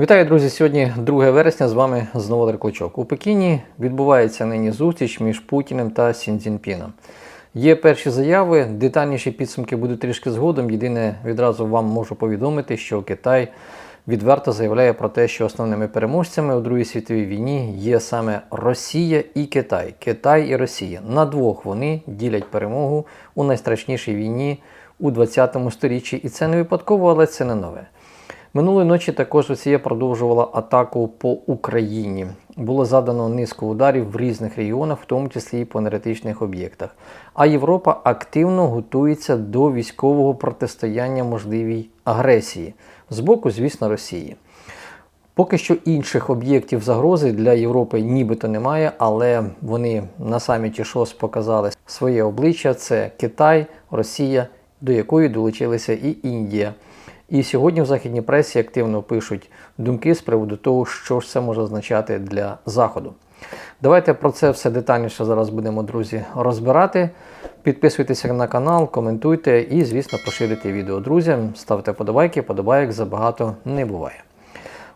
Вітаю, друзі! Сьогодні 2 вересня. З вами знову Деркличок. У Пекіні відбувається нині зустріч між Путіним та Сінцзінпіном. Є перші заяви, детальніші підсумки будуть трішки згодом. Єдине, відразу вам можу повідомити, що Китай відверто заявляє про те, що основними переможцями у Другій світовій війні є саме Росія і Китай. Китай і Росія. На двох вони ділять перемогу у найстрашнішій війні у 20 сторіччі. І це не випадково, але це не нове. Минулої ночі також Росія продовжувала атаку по Україні. Було задано низку ударів в різних регіонах, в тому числі і по енергетичних об'єктах. А Європа активно готується до військового протистояння можливій агресії з боку, звісно, Росії. Поки що інших об'єктів загрози для Європи нібито немає, але вони на саміті ШОС показали своє обличчя: це Китай, Росія, до якої долучилися і Індія. І сьогодні в західній пресі активно пишуть думки з приводу того, що ж це може означати для Заходу. Давайте про це все детальніше зараз будемо, друзі, розбирати. Підписуйтеся на канал, коментуйте і, звісно, поширюйте відео друзям, ставте подобайки, подобайок забагато не буває.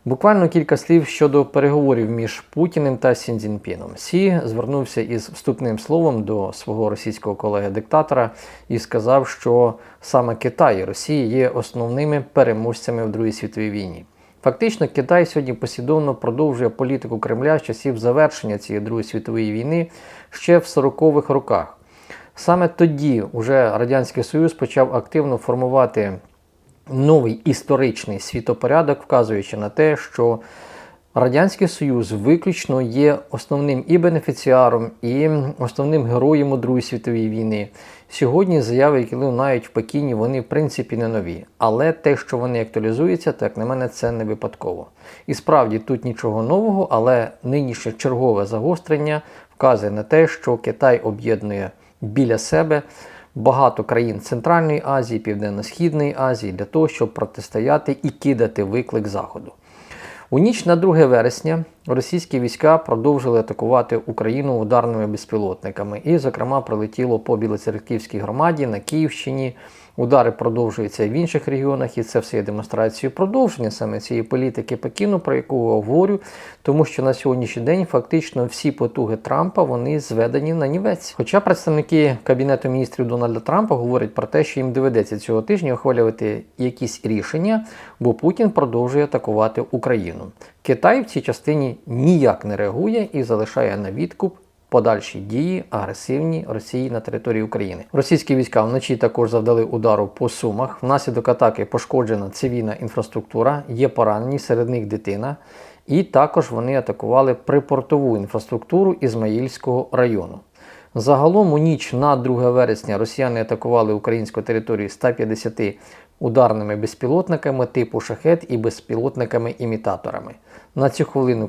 Буквально кілька слів щодо переговорів між Путіним та Сінзінпіном. Сі звернувся із вступним словом до свого російського колеги-диктатора і сказав, що саме Китай і Росія є основними переможцями в Другій світовій війні. Фактично, Китай сьогодні послідовно продовжує політику Кремля з часів завершення цієї Другої світової війни ще в 40-х роках. Саме тоді уже Радянський Союз почав активно формувати новий історичний світопорядок, вказуючи на те, що Радянський Союз виключно є основним і бенефіціаром, і основним героєм у Другій світовій війни. Сьогодні заяви, які лунають в Пекіні, вони в принципі не нові. Але те, що вони актуалізуються, так на мене це не випадково. І справді тут нічого нового, але нинішнє чергове загострення вказує на те, що Китай об'єднує біля себе багато країн Центральної Азії, Південно-Східної Азії для того, щоб протистояти і кидати виклик Заходу. У ніч на 2 вересня російські війська продовжили атакувати Україну ударними безпілотниками. І, зокрема, прилетіло по Білоцерківській громаді на Київщині. Удари продовжуються і в інших регіонах, і це все є демонстрацією продовження саме цієї політики Пекіну, про яку говорю, тому що на сьогоднішній день фактично всі потуги Трампа вони зведені на нівець. Хоча представники Кабінету міністрів Дональда Трампа говорять про те, що їм доведеться цього тижня ухвалювати якісь рішення, бо Путін продовжує атакувати Україну. Китай в цій частині ніяк не реагує і залишає на відкуп подальші дії агресивні Росії на території України. Російські війська вночі також завдали удару по Сумах. Внаслідок атаки пошкоджена цивільна інфраструктура, є поранені, серед них дитина. І також вони атакували припортову інфраструктуру Ізмаїльського району. Загалом у ніч на 2 вересня росіяни атакували українську територію 150 ударними безпілотниками типу шахет і безпілотниками-імітаторами. На цю хвилину